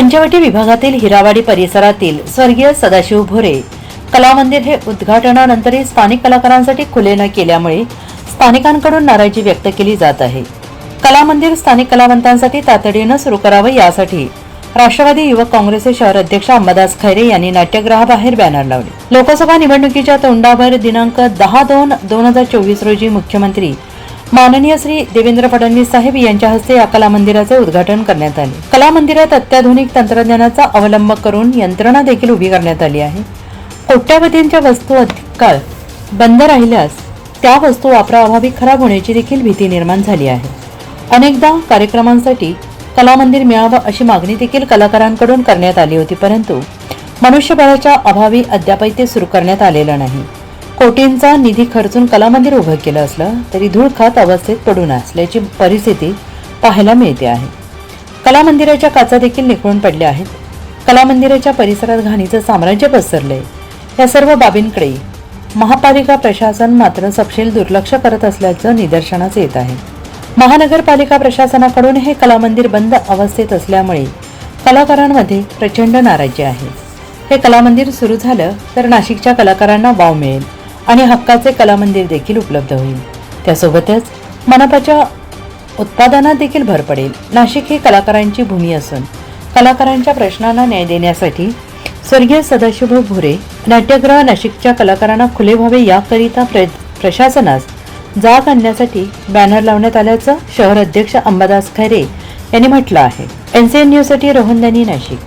पंचवटी विभागातील हिरावाडी परिसरातील स्वर्गीय सदाशिव भोरे कला मंदिर हे उद्घाटनानंतरही स्थानिक कलाकारांसाठी खुले न केल्यामुळे स्थानिकांकडून नाराजी व्यक्त केली जात आहे. कला मंदिर स्थानिक कलावंतांसाठी तातडीनं सुरू करावं यासाठी राष्ट्रवादी युवक काँग्रेसचे शहर अध्यक्ष अंबादास खैरे यांनी नाट्यगृहाबाहेर बॅनर लावले. लोकसभा निवडणुकीच्या तोंडावर दिनांक दहा दोन दोन हजार चोवीस रोजी मुख्यमंत्री माननीय श्री देवेंद्र फडणवीस साहेब यांच्या हस्ते या कला मंदिराचे उद्घाटन करण्यात आले. कला मंदिरात अत्याधुनिक तंत्रज्ञानाचा अवलंब करून यंत्रणा देखील उभी करण्यात आली आहे. कोट्यावधींच्या वस्तू अधिक काळ बंद राहिल्यास त्या वस्तू वापराअभावी खराब होण्याची देखील भीती निर्माण झाली आहे. अनेकदा कार्यक्रमांसाठी कला मंदिर मिळावं अशी मागणी देखील कलाकारांकडून करण्यात आली होती परंतु मनुष्यबळाच्या अभावी अद्यापही ते सुरू करण्यात आलेलं नाही. कोटींचा निधी खर्चून कला मंदिर उभं केलं असलं तरी धूळ खात अवस्थेत पडून असल्याची परिस्थिती पाहायला मिळते आहे. कला मंदिराच्या काचा देखील निखळून पडल्या आहेत. कला मंदिराच्या परिसरात घाणीचं साम्राज्य पसरलंय. या सर्व बाबींकडे महापालिका प्रशासन मात्र सपशेल दुर्लक्ष करत असल्याचं निदर्शनास येत आहे. महानगरपालिका प्रशासनाकडून हे कला मंदिर बंद अवस्थेत असल्यामुळे कलाकारांमध्ये प्रचंड नाराजी आहे. हे कला मंदिर सुरू झालं तर नाशिकच्या कलाकारांना वाव मिळेल. आणि हक्काचे कला मंदिर देखील उपलब्ध होईल. त्यासोबतच मनपाच्या उत्पादनात देखील भर पडेल. नाशिक ही कलाकारांची भूमी असून कलाकारांच्या प्रश्नांना न्याय देण्यासाठी स्वर्गीय सदाशिव भोरे नाट्यगृह नाशिकच्या कलाकारांना खुले व्हावे याकरिता प्र प्रशासनास जाग आणण्यासाठी बॅनर लावण्यात आल्याचं शहर अध्यक्ष अंबादास खैरे यांनी म्हटलं आहे. एन सी न्यूजसाठी रोहन दनी नाशिक.